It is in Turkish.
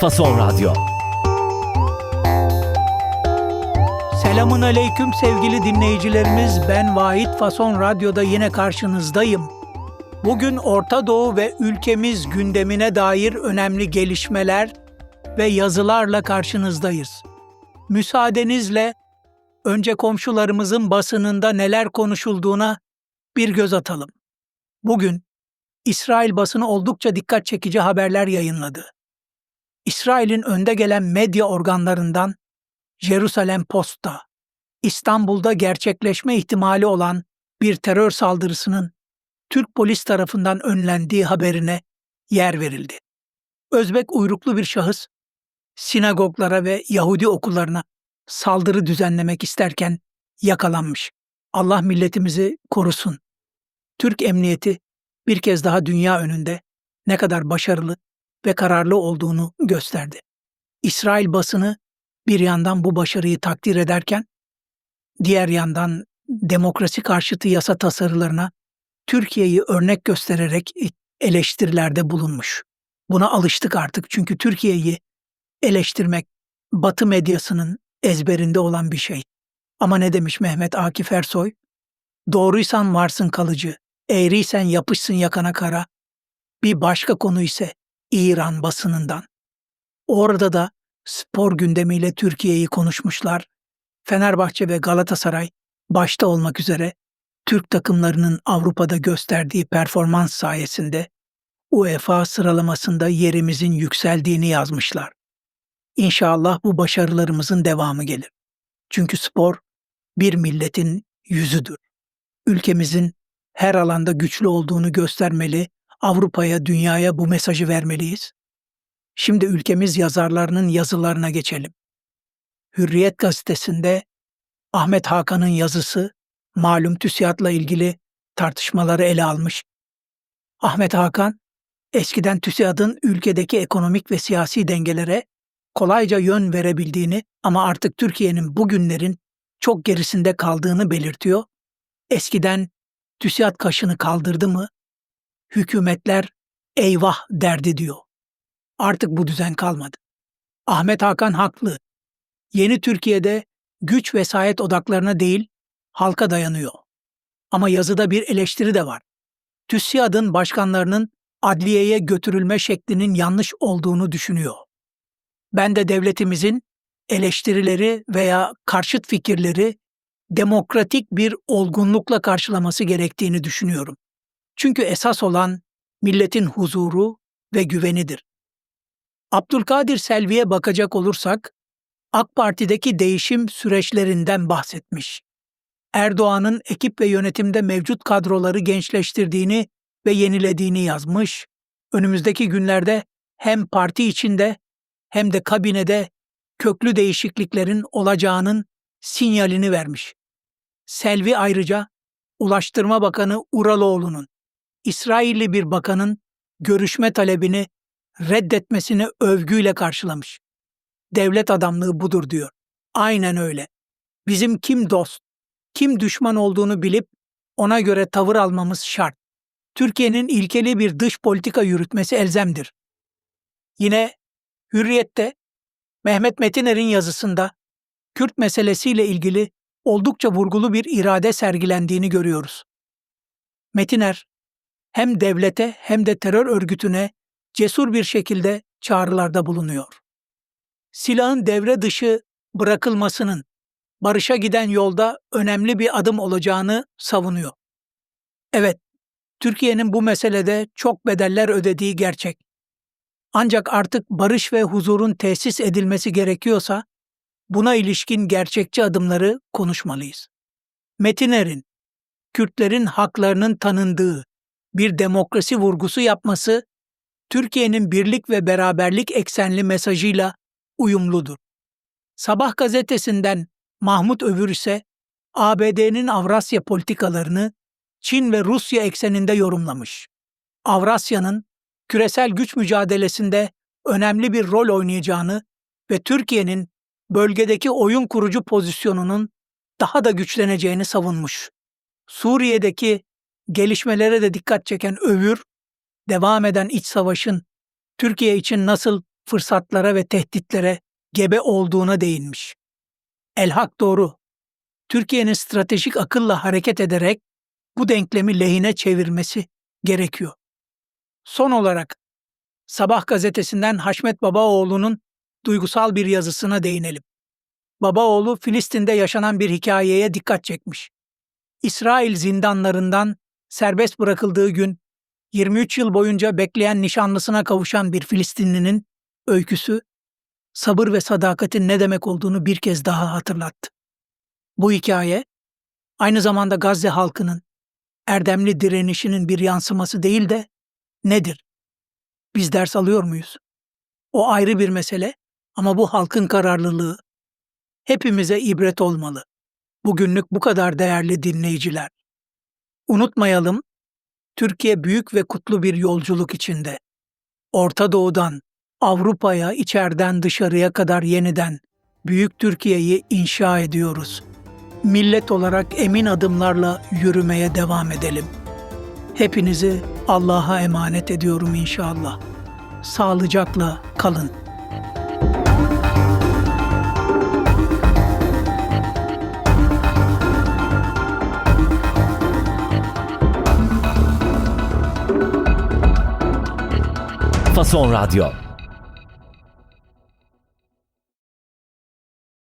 Fason Radyo. Selamun aleyküm sevgili dinleyicilerimiz. Ben Vahit Fason Radyo'da yine karşınızdayım. Bugün Orta Doğu ve ülkemiz gündemine dair önemli gelişmeler ve yazılarla karşınızdayız. Müsaadenizle önce komşularımızın basınında neler konuşulduğuna bir göz atalım. Bugün İsrail basını oldukça dikkat çekici haberler yayınladı. İsrail'in önde gelen medya organlarından Jerusalem Post'ta İstanbul'da gerçekleşme ihtimali olan bir terör saldırısının Türk polis tarafından önlendiği haberine yer verildi. Özbek uyruklu bir şahıs sinagoglara ve Yahudi okullarına saldırı düzenlemek isterken yakalanmış. Allah milletimizi korusun. Türk emniyeti bir kez daha dünya önünde ne kadar başarılı ve kararlı olduğunu gösterdi. İsrail basını bir yandan bu başarıyı takdir ederken, diğer yandan demokrasi karşıtı yasa tasarılarına Türkiye'yi örnek göstererek eleştirilerde bulunmuş. Buna alıştık artık çünkü Türkiye'yi eleştirmek Batı medyasının ezberinde olan bir şey. Ama ne demiş Mehmet Akif Ersoy? Doğruysan varsın kalıcı, eğriysen yapışsın yakana kara. Bir başka konu ise İran basınından. Orada da spor gündemiyle Türkiye'yi konuşmuşlar. Fenerbahçe ve Galatasaray başta olmak üzere Türk takımlarının Avrupa'da gösterdiği performans sayesinde UEFA sıralamasında yerimizin yükseldiğini yazmışlar. İnşallah bu başarılarımızın devamı gelir. Çünkü spor bir milletin yüzüdür. Ülkemizin her alanda güçlü olduğunu göstermeli, Avrupa'ya, dünyaya bu mesajı vermeliyiz. Şimdi ülkemiz yazarlarının yazılarına geçelim. Hürriyet gazetesinde Ahmet Hakan'ın yazısı malum TÜSİAD'la ilgili tartışmaları ele almış. Ahmet Hakan, eskiden TÜSİAD'ın ülkedeki ekonomik ve siyasi dengelere kolayca yön verebildiğini ama artık Türkiye'nin bugünlerin çok gerisinde kaldığını belirtiyor. Eskiden TÜSİAD kaşını kaldırdı mı, hükümetler eyvah derdi diyor. Artık bu düzen kalmadı. Ahmet Hakan haklı. Yeni Türkiye'de güç vesayet odaklarına değil, halka dayanıyor. Ama yazıda bir eleştiri de var. TÜSİAD'ın başkanlarının adliyeye götürülme şeklinin yanlış olduğunu düşünüyor. Ben de devletimizin eleştirileri veya karşıt fikirleri demokratik bir olgunlukla karşılaması gerektiğini düşünüyorum. Çünkü esas olan milletin huzuru ve güvenidir. Abdülkadir Selvi'ye bakacak olursak, AK Parti'deki değişim süreçlerinden bahsetmiş. Erdoğan'ın ekip ve yönetimde mevcut kadroları gençleştirdiğini ve yenilediğini yazmış. Önümüzdeki günlerde hem parti içinde hem de kabinede köklü değişikliklerin olacağının sinyalini vermiş. Selvi ayrıca Ulaştırma Bakanı Uraloğlu'nun İsrailli bir bakanın görüşme talebini reddetmesini övgüyle karşılamış. Devlet adamlığı budur diyor. Aynen öyle. Bizim kim dost, kim düşman olduğunu bilip ona göre tavır almamız şart. Türkiye'nin ilkeli bir dış politika yürütmesi elzemdir. Yine Hürriyet'te Mehmet Metiner'in yazısında Kürt meselesiyle ilgili oldukça vurgulu bir irade sergilendiğini görüyoruz. Metiner hem devlete hem de terör örgütüne cesur bir şekilde çağrılarda bulunuyor. Silahın devre dışı bırakılmasının barışa giden yolda önemli bir adım olacağını savunuyor. Evet, Türkiye'nin bu meselede çok bedeller ödediği gerçek. Ancak artık barış ve huzurun tesis edilmesi gerekiyorsa buna ilişkin gerçekçi adımları konuşmalıyız. Metiner'in Kürtlerin haklarının tanındığı bir demokrasi vurgusu yapması Türkiye'nin birlik ve beraberlik eksenli mesajıyla uyumludur. Sabah gazetesinden Mahmut Övür ise ABD'nin Avrasya politikalarını Çin ve Rusya ekseninde yorumlamış. Avrasya'nın küresel güç mücadelesinde önemli bir rol oynayacağını ve Türkiye'nin bölgedeki oyun kurucu pozisyonunun daha da güçleneceğini savunmuş. Suriye'deki gelişmelere de dikkat çeken Övür, devam eden iç savaşın Türkiye için nasıl fırsatlara ve tehditlere gebe olduğuna değinmiş. Elhak doğru. Türkiye'nin stratejik akılla hareket ederek bu denklemi lehine çevirmesi gerekiyor. Son olarak Sabah gazetesinden Haşmet Babaoğlu'nun duygusal bir yazısına değinelim. Babaoğlu Filistin'de yaşanan bir hikayeye dikkat çekmiş. İsrail zindanlarından serbest bırakıldığı gün 23 yıl boyunca bekleyen nişanlısına kavuşan bir Filistinlinin öyküsü sabır ve sadakatin ne demek olduğunu bir kez daha hatırlattı. Bu hikaye aynı zamanda Gazze halkının erdemli direnişinin bir yansıması değil de nedir? Biz ders alıyor muyuz? O ayrı bir mesele ama bu halkın kararlılığı hepimize ibret olmalı. Bugünlük bu kadar değerli dinleyiciler. Unutmayalım, Türkiye büyük ve kutlu bir yolculuk içinde. Orta Doğu'dan Avrupa'ya, içeriden dışarıya kadar yeniden büyük Türkiye'yi inşa ediyoruz. Millet olarak emin adımlarla yürümeye devam edelim. Hepinizi Allah'a emanet ediyorum inşallah. Sağlıcakla kalın. Fason Radyo